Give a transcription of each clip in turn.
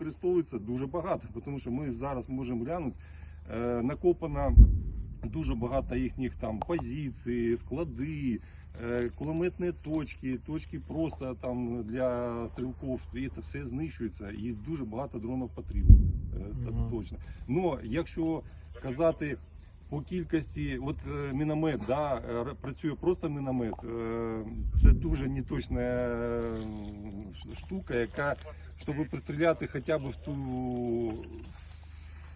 використовується дуже багато, тому що ми зараз можемо глянути, е, накопано дуже багато їхніх там позицій, склади, е, кулеметні точки, точки просто там для стрілков, і це все знищується, і дуже багато дронів потрібно. Угу. точно. Ну, якщо казати по кількості, от е, міномет, да, е, працює просто міномет, е, це дуже неточна штука, яка, щоб пристріляти хоча б в ту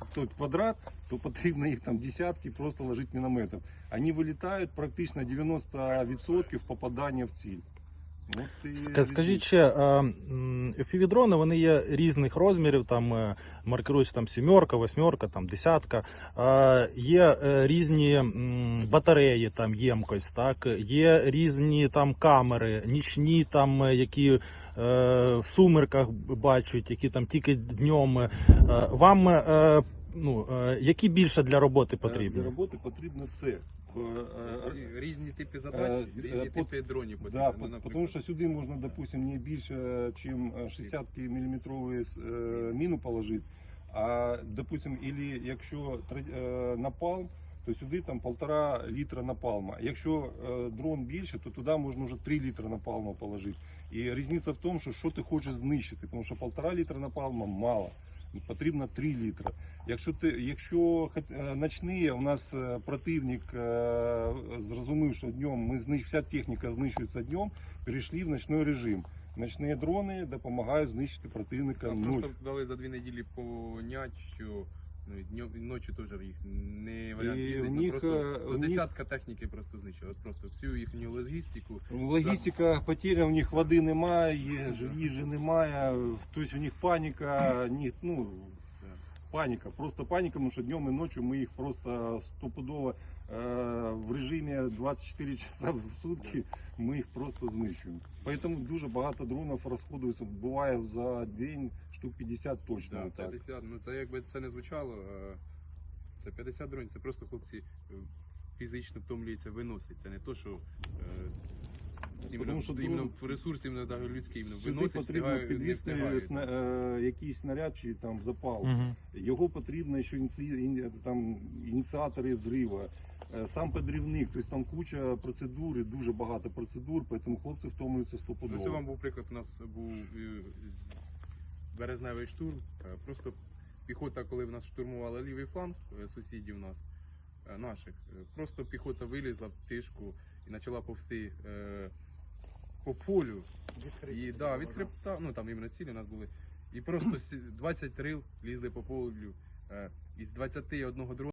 в той квадрат, то потрібно їх там десятки просто ложити мінометом. Вони вилітають практично 90% попадання в ціль. Скажіть ще, FPV-дрони вони є різних розмірів, там е, маркирується там сімерка, восьмерка, там десятка. Е, Є е, різні батареї, там ємкость, так є різні там камери, нічні, там е, які е, в сумерках бачать, які там тільки днем. Е, Вам е, ну, е, які більше для роботи потрібні? Для роботи потрібно все. Е, е, Всі Різні типи задач, Е, різні е, типи дронів Да, тому що сюди можна, допустим, не більше, ніж 60 мм міну положити. А, допустим, или якщо е, напалм, то сюди там полтора літра напалма. Якщо е, дрон більше, то туди можна вже 3 літра напалма положити. І різниця в тому, що що ти хочеш знищити, тому що полтора літра напалма мало. Потрібно 3 літра. Якщо ти, якщо е, ночні, у нас е, противник е, зрозумів, що днем ми знищ, вся техніка знищується днем, перейшли в ночний режим. Ночні дрони допомагають знищити противника просто дали за дві неділі понять, що ну, і днем, і ночі теж їх не варіант І в ну, них, просто е, до них- десятка техніки просто знищили. От просто всю їхню логістику. Логістика потеря, у них води немає, їжі, їжі немає, тобто у них паніка, ні, ну, паніка, просто паніка, тому що днем і ночі ми їх просто стопудово е, в режимі 24 часа в сутки ми їх просто знищуємо. Тому дуже багато дронів розходується, буває за день штук 50 точно. Да, так. 50, ну це якби це не звучало. е, Це 50 дронів, це просто хлопці е, фізично втомлюються, виносять. Це не то, що. е, Тому що іменно дрон- в ресурсі, іменно навіть людські, іменно Сюди виносять, потрібно встигають, не підвісти сна- е, якийсь снаряд чи там запал. Мгм. Його потрібно ще ініці... іні- там, ініціатори взриву, е, сам подрівник, тобто там куча процедур, і дуже багато процедур, тому хлопці втомлюються Ну, це стопудово. вам був приклад. У нас був е, з- березневий штурм. Е, Просто піхота, коли в нас штурмувала лівий фланг е, сусідів нас, е, наших, е, просто піхота вилізла в тишку і почала повсти е, по полю. І да, від хребта, ну там іменно цілі у нас були. І просто сі- 20 рил лізли по полю. Е, із 21 дрона.